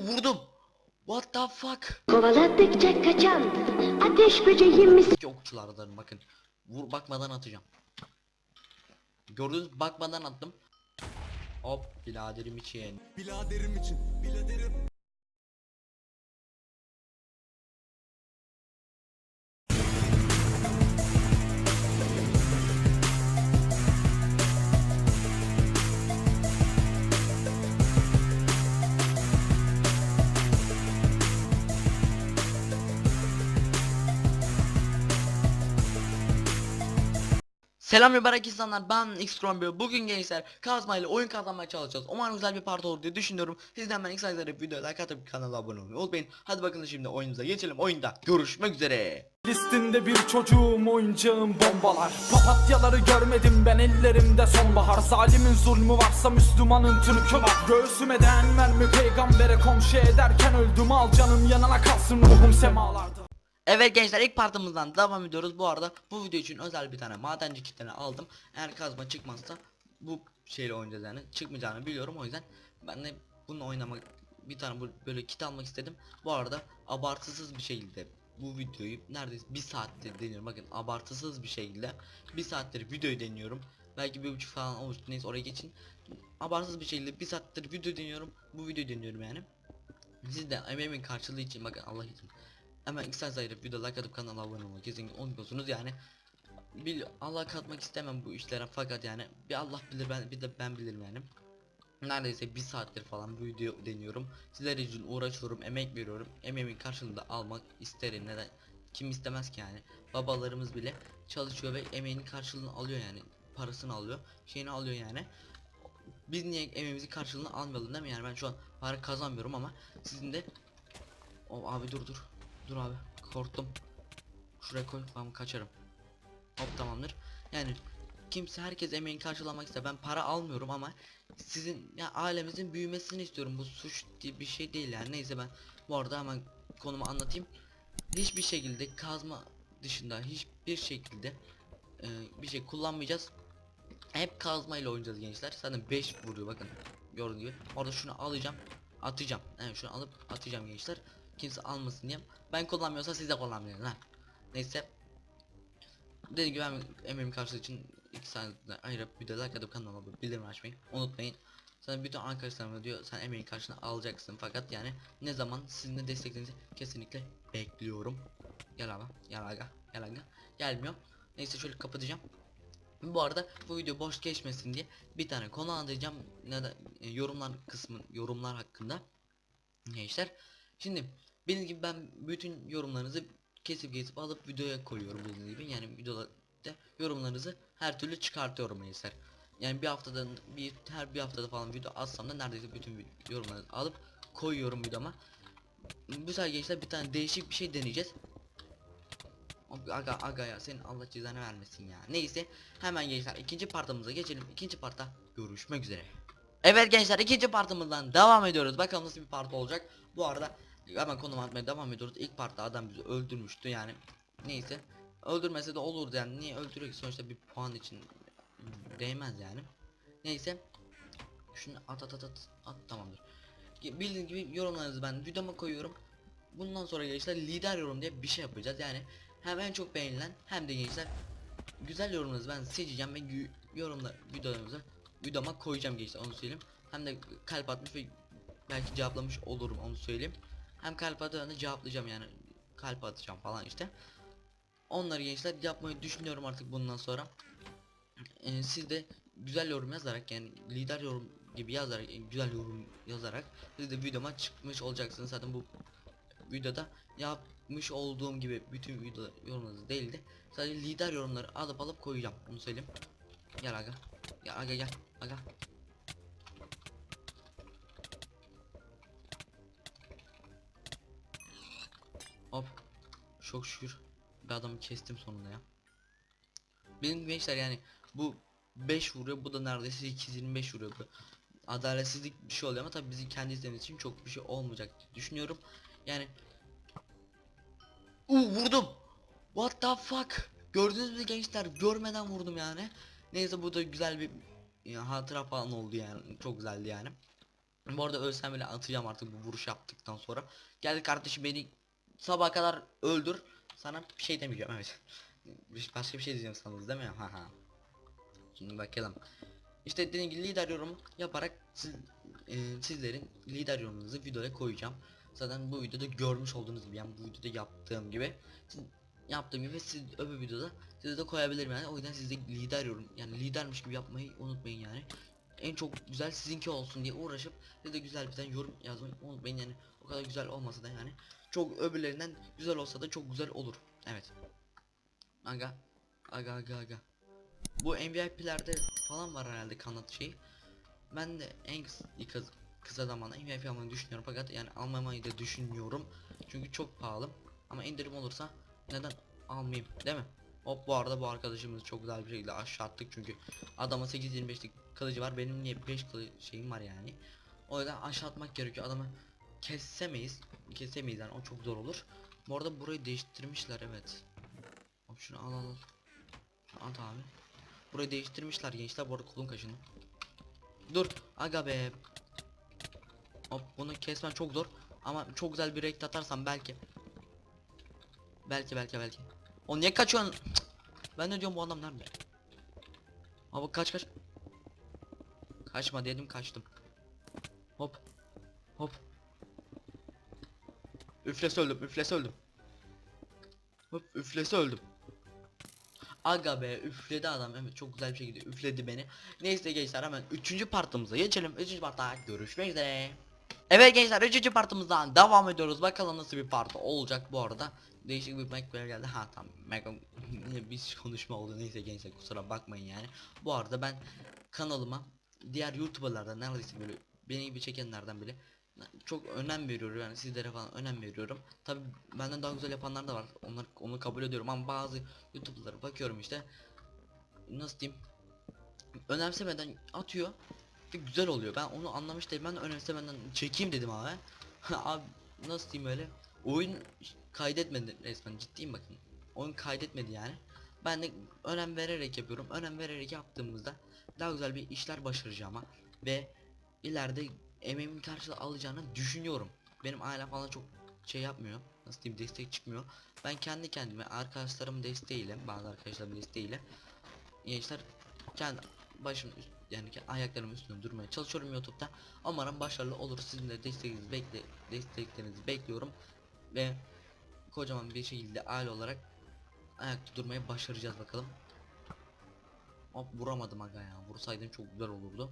Vurdum. What the fuck? Kovaladıkça kaçan ateş böceğim misin? İki okçulardan bakın. Vur bakmadan atacağım. Gördünüz bakmadan attım. Hop biraderim için. Biladerim için, biladerim. Selam mübarek insanlar ben x Bugün gençler kazma ile oyun kazanmaya çalışacağız. Umarım güzel bir parti olur diye düşünüyorum. Sizden ben ilk sayıları video like atıp kanala abone olmayı unutmayın. Hadi bakın şimdi oyunumuza geçelim. Oyunda görüşmek üzere. Listinde bir çocuğum oyuncağım bombalar. Papatyaları görmedim ben ellerimde sonbahar. Zalimin zulmü varsa Müslümanın türkü var Göğsüme değen mermi peygambere komşu ederken öldüm. Al canım yanına kalsın ruhum semalarda Evet gençler ilk partımızdan devam ediyoruz. Bu arada bu video için özel bir tane madenci kitini aldım. Eğer kazma çıkmazsa bu şeyle oynayacağız yani. Çıkmayacağını biliyorum o yüzden Ben de bunu oynamak bir tane böyle kit almak istedim. Bu arada abartısız bir şekilde bu videoyu neredeyse bir saattir deniyorum. Bakın abartısız bir şekilde bir saattir videoyu deniyorum. Belki bir buçuk falan olmuş neyse oraya geçin. Abartısız bir şekilde bir saattir video deniyorum. Bu videoyu deniyorum yani. Siz de emeğimin karşılığı için bakın Allah için iki saat ayırıp video like atıp kanala abone olmayı kesinlikle unutmuyorsunuz. Yani bir Allah katmak istemem bu işlere fakat yani bir Allah bilir ben bir de ben bilirim yani. Neredeyse bir saattir falan bu video deniyorum. Sizler için uğraşıyorum emek veriyorum. Emeğimin karşılığında almak isterim. Neden? Kim istemez ki yani? Babalarımız bile çalışıyor ve emeğinin karşılığını alıyor yani. Parasını alıyor şeyini alıyor yani. Biz niye emeğimizin karşılığını almayalım değil mi? Yani ben şu an para kazanmıyorum ama sizin de o abi dur dur dur abi korktum. Şuraya koy ben kaçarım. Hop tamamdır. Yani kimse herkes emeğini karşılamak ister. Ben para almıyorum ama sizin ya ailemizin büyümesini istiyorum. Bu suç diye bir şey değil yani. Neyse ben bu arada hemen konumu anlatayım. Hiçbir şekilde kazma dışında hiçbir şekilde e, bir şey kullanmayacağız. Hep kazma ile oynayacağız gençler. Zaten 5 vuruyor bakın. Gördüğünüz gibi. Orada şunu alacağım atacağım. Yani şunu alıp atacağım gençler kimse almasın diye. Ben kullanmıyorsa siz de kullanmayın ha. Neyse. Dediğim gibi ben emeğim karşılığı için 2 saniye ayırıp bir de like atıp kanalıma bildirim açmayı unutmayın. Sen bütün arkadaşlarım diyor sen emeğin karşılığını alacaksın fakat yani ne zaman sizin de desteklerinizi kesinlikle bekliyorum. Gel abi gel aga gel aga. Gelmiyor. Neyse şöyle kapatacağım. Bu arada bu video boş geçmesin diye bir tane konu anlatacağım. Neden e, yorumlar kısmı yorumlar hakkında. Gençler şimdi bildiğiniz gibi ben bütün yorumlarınızı kesip kesip alıp videoya koyuyorum bildiğiniz gibi yani videoda yorumlarınızı her türlü çıkartıyorum gençler yani bir haftada bir her bir haftada falan video atsam da neredeyse bütün yorumları alıp koyuyorum videoma bu sefer gençler bir tane değişik bir şey deneyeceğiz Aga aga ya senin Allah cezanı vermesin ya. Neyse hemen gençler ikinci partımıza geçelim. İkinci parta görüşmek üzere. Evet gençler ikinci partımızdan devam ediyoruz. Bakalım nasıl bir part olacak. Bu arada hemen konum atmaya devam ediyoruz. İlk partta adam bizi öldürmüştü yani. Neyse. Öldürmese de olurdu yani. Niye öldürüyor ki sonuçta bir puan için değmez yani. Neyse. Şunu at at at at, at tamamdır. Bildiğiniz gibi yorumlarınızı ben videoma koyuyorum. Bundan sonra gençler lider yorum diye bir şey yapacağız yani hem en çok beğenilen hem de gençler güzel yorumlarınızı ben seçeceğim ve yorumlar videolarınızı videoma koyacağım gençler onu söyleyeyim hem de kalp atmış ve belki cevaplamış olurum onu söyleyeyim hem kalp atana cevaplayacağım yani kalp atacağım falan işte onları gençler yapmayı düşünüyorum artık bundan sonra Ee, siz de güzel yorum yazarak yani lider yorum gibi yazarak e, güzel yorum yazarak siz de videoma çıkmış olacaksınız zaten bu videoda yapmış olduğum gibi bütün video yorumlarınız değildi. Sadece lider yorumları alıp alıp koyacağım. Onu söyleyeyim. Gel aga. Gel aga gel. Aga. Hop. Çok şükür. Bir adamı kestim sonunda ya. Benim gençler yani bu 5 vuruyor bu da neredeyse 225 vuruyor bu. Adaletsizlik bir şey oluyor ama tabii bizim kendi izlediğimiz için çok bir şey olmayacak düşünüyorum. Yani Uuu vurdum. What the fuck? Gördünüz mü gençler? Görmeden vurdum yani. Neyse bu da güzel bir ya, hatıra falan oldu yani. Çok güzeldi yani. Bu arada ölsem bile atacağım artık bu vuruş yaptıktan sonra. Gel kardeşim beni sabah kadar öldür. Sana bir şey demeyeceğim evet. Başka bir şey diyeceğim sanırız değil mi? Ha ha. Şimdi bakalım. İşte dediğim gibi lider yorum yaparak siz, e, sizlerin lider yorumunuzu videoya koyacağım. Zaten bu videoda görmüş olduğunuz gibi yani bu videoda yaptığım gibi yaptığım gibi siz öbür videoda size de koyabilirim yani o yüzden siz de lider yorum yani lidermiş gibi yapmayı unutmayın yani. En çok güzel sizinki olsun diye uğraşıp siz de güzel bir tane yorum yazmayı unutmayın yani o kadar güzel olmasa da yani çok öbürlerinden güzel olsa da çok güzel olur. Evet. Aga aga aga aga. Bu MVP'lerde falan var herhalde kanat şeyi. Ben de en kısa, kısa, zamanda MVP almayı düşünüyorum fakat yani almamayı da düşünüyorum. Çünkü çok pahalı. Ama indirim olursa neden almayayım değil mi? Hop bu arada bu arkadaşımızı çok güzel bir şekilde aşağı attık çünkü adama 8.25'lik kılıcı var benim niye 5 kılıç şeyim var yani. O yüzden aşağı atmak gerekiyor adamı kesemeyiz kesemeyiz yani o çok zor olur. Bu arada burayı değiştirmişler evet. Hop şunu al al al. At abi. Burayı değiştirmişler gençler bu arada kolum kaşındı. Dur aga be. Hop bunu kesmen çok zor ama çok güzel bir renk atarsam belki. Belki belki belki. O niye kaçıyorsun? Cık. Ben ne diyorum bu adam nerede? Abi kaç kaç. Kaçma dedim kaçtım. Hop. Hop. Üflesi öldüm üflesi öldüm. Hop üflesi öldüm. Aga be üfledi adam evet çok güzel bir şekilde üfledi beni. Neyse gençler hemen 3. partımıza geçelim. 3. partta görüşmek üzere. Evet gençler 3. partımızdan devam ediyoruz. Bakalım nasıl bir part olacak bu arada. Değişik bir Macbeth geldi. Ha tamam. Macbeth bir konuşma oldu. Neyse gençler kusura bakmayın yani. Bu arada ben kanalıma diğer YouTuber'lardan neredeyse böyle beni gibi çekenlerden bile çok önem veriyorum yani sizlere falan önem veriyorum. Tabi benden daha güzel yapanlar da var. Onlar onu kabul ediyorum ama bazı YouTuber'lara bakıyorum işte nasıl diyeyim önemsemeden atıyor ve güzel oluyor. Ben onu anlamış değilim. Ben de önemsemeden çekeyim dedim abi. abi nasıl diyeyim öyle? Oyun kaydetmedi resmen ciddiyim bakın. Oyun kaydetmedi yani. Ben de önem vererek yapıyorum. Önem vererek yaptığımızda daha güzel bir işler başaracağıma ve ileride emeğimin karşılığı alacağını düşünüyorum. Benim ailem falan çok şey yapmıyor. Nasıl diyeyim destek çıkmıyor. Ben kendi kendime arkadaşlarımın desteğiyle bazı arkadaşlarımın desteğiyle gençler kendi başım üst, yani ayaklarımın üstünde durmaya çalışıyorum YouTube'da. Umarım başarılı olur. Sizin de desteğinizi bekle desteklerinizi bekliyorum ve kocaman bir şekilde aile olarak ayakta durmayı başaracağız bakalım. Hop vuramadım aga ya. Vursaydım çok güzel olurdu.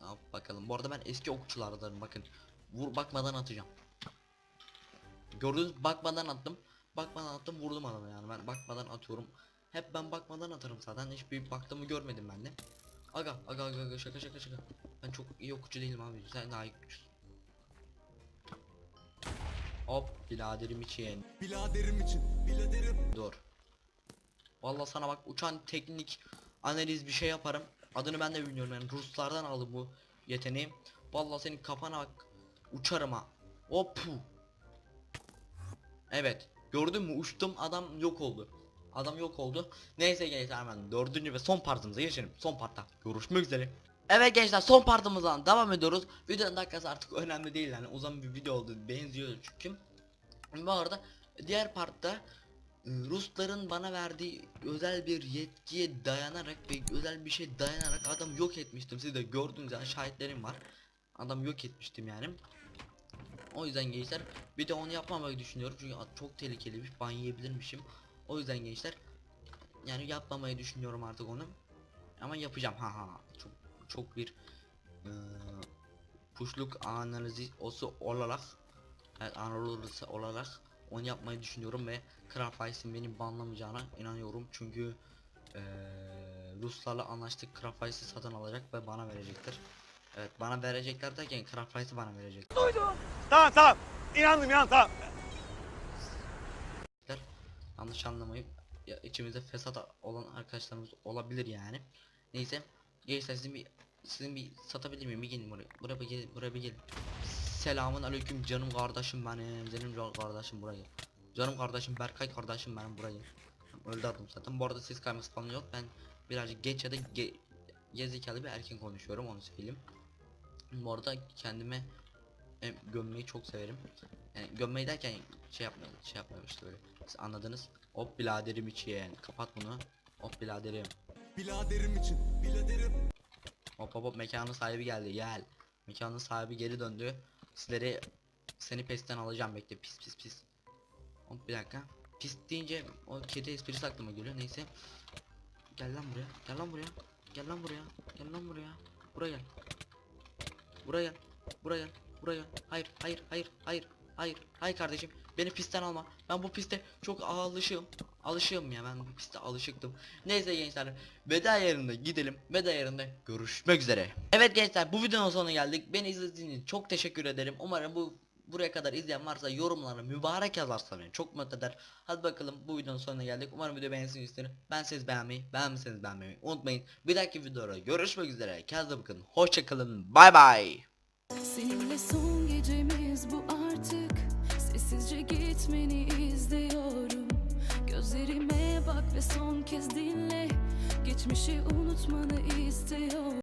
Hop bakalım. Bu arada ben eski okçulardanım bakın. Vur bakmadan atacağım. Gördünüz bakmadan attım. Bakmadan attım vurdum adamı yani ben bakmadan atıyorum. Hep ben bakmadan atarım zaten hiçbir baktığımı görmedim ben de. Aga aga aga, aga şaka şaka şaka. Ben çok iyi okçu değilim abi sen daha iyi okçusun. Hop biraderim için. Biladerim için biladerim Dur. Vallahi sana bak uçan teknik analiz bir şey yaparım. Adını ben de bilmiyorum yani Ruslardan aldım bu yeteneği. Vallahi senin kafana bak uçarım ha. Hop. Evet. Gördün mü uçtum adam yok oldu. Adam yok oldu. Neyse gençler hemen dördüncü ve son partımıza geçelim. Son partta görüşmek üzere. Evet gençler son partımızdan devam ediyoruz. Videonun dakikası artık önemli değil yani uzun bir video oldu benziyor çünkü. Bu arada diğer partta Rusların bana verdiği özel bir yetkiye dayanarak ve özel bir şey dayanarak adam yok etmiştim. Siz de gördünüz yani şahitlerim var. Adam yok etmiştim yani. O yüzden gençler bir de onu yapmamayı düşünüyorum çünkü çok tehlikeliymiş ban yiyebilirmişim. O yüzden gençler yani yapmamayı düşünüyorum artık onu. Ama yapacağım ha ha çok çok bir eee puşluk analizi osu olarak evet analizi olarak onu yapmayı düşünüyorum ve Kral Fais'in beni banlamayacağına inanıyorum çünkü eee Ruslarla anlaştık Kral Fais'i satın alacak ve bana verecektir. Evet bana verecekler derken Kral Fais'i bana verecek. Tamam tamam İnandım ya tamam. Yanlış anlamayın. Ya, içimizde fesat olan arkadaşlarımız olabilir yani. Neyse. Gençler sizin bir sizin bir satabilir miyim? Bir gelin buraya. Buraya bir gelin. Buraya bir gelin. Selamun aleyküm canım kardeşim benim. Benim can kardeşim buraya. Canım kardeşim Berkay kardeşim benim buraya. Öldü adım zaten. Bu arada ses kayması falan yok. Ben birazcık geç ya da ge gezekalı bir erken konuşuyorum onu söyleyeyim. Bu arada kendime em, gömmeyi çok severim. Yani gömmeyi derken şey yapmayın, şey yapmayın işte böyle. Siz anladınız. Hop biraderim için. Kapat bunu. Hop biraderim. Biladerim için, biladerim. Hop hop hop mekanın sahibi geldi gel. Mekanın sahibi geri döndü. Sizleri seni pesten alacağım bekle pis pis pis. Bir dakika. Pis deyince o kedi esprisi aklıma geliyor neyse. Gel lan buraya. Gel lan buraya. Gel lan buraya. Gel lan buraya. Buraya. Buraya. Buraya. Buraya. Hayır hayır hayır hayır. Hayır. Hayır kardeşim. Beni pistten alma. Ben bu piste çok alışığım. Alışığım ya ben bu piste alışıktım. Neyse gençler veda yerinde gidelim. Veda yerinde görüşmek üzere. Evet gençler bu videonun sonuna geldik. Beni izlediğiniz için çok teşekkür ederim. Umarım bu buraya kadar izleyen varsa yorumlara mübarek yazarsa beni çok mutlu eder. Hadi bakalım bu videonun sonuna geldik. Umarım video beğenirsiniz isterim. Ben siz beğenmeyi, beğenmişseniz beğenmeyi unutmayın. Bir dahaki videoda görüşmek üzere. Kendinize bakın. Hoşçakalın. Bay bay. Seninle son gecemiz bu artık Sessizce gitmeni izliyorum Gözlerime bak ve son kez dinle. Geçmişi unutmanı istiyorum